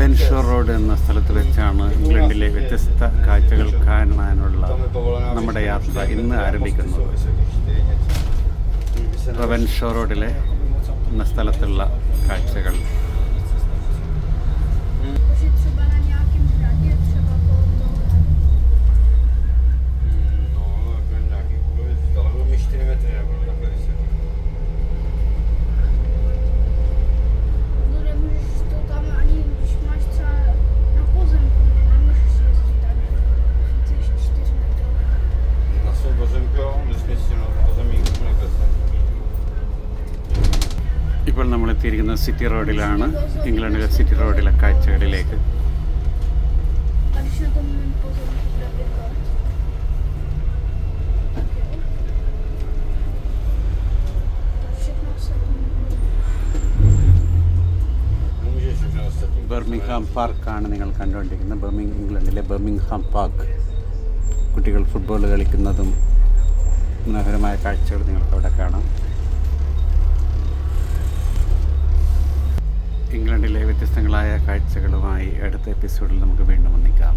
റവൻഷോർ road എന്ന സ്ഥലത്ത് വെച്ചാണ് ഇംഗ്ലണ്ടിലെ വ്യത്യസ്ത കാഴ്ചകൾ കാണാനുള്ള നമ്മുടെ യാത്ര ഇന്ന് ആരംഭിക്കുന്നത്. റവൻഷോർ റോഡിലെ എന്ന സ്ഥലത്തുള്ള കാഴ്ചകൾ. ഇപ്പോൾ നമ്മൾ എത്തിയിരിക്കുന്നത് സിറ്റി റോഡിലാണ് ഇംഗ്ലണ്ടിലെ സിറ്റി റോഡിലെ കാഴ്ചകളിലേക്ക് Birmingham się na tym pozem prawie koniec. To 17 sekund. Mówię się, że ostatnim. Birmingham പാർക്കാണ് നിങ്ങൾ കണ്ടുകൊണ്ടിരിക്കുന്നത് ബർമിംഗ് ഇംഗ്ലണ്ടിലെ ബർമിംഗ്ഹാം പാർക്ക് കുട്ടികൾ ഫുട്ബോൾ കളിക്കുന്നതും മനോഹരമായ കാഴ്ചകൾ നിങ്ങൾക്ക് അവിടെ കാണാം ഇംഗ്ലണ്ടിലെ വ്യത്യസ്തങ്ങളായ കാഴ്ചകളുമായി അടുത്ത എപ്പിസോഡിൽ നമുക്ക് വീണ്ടും ഒന്നിക്കാം.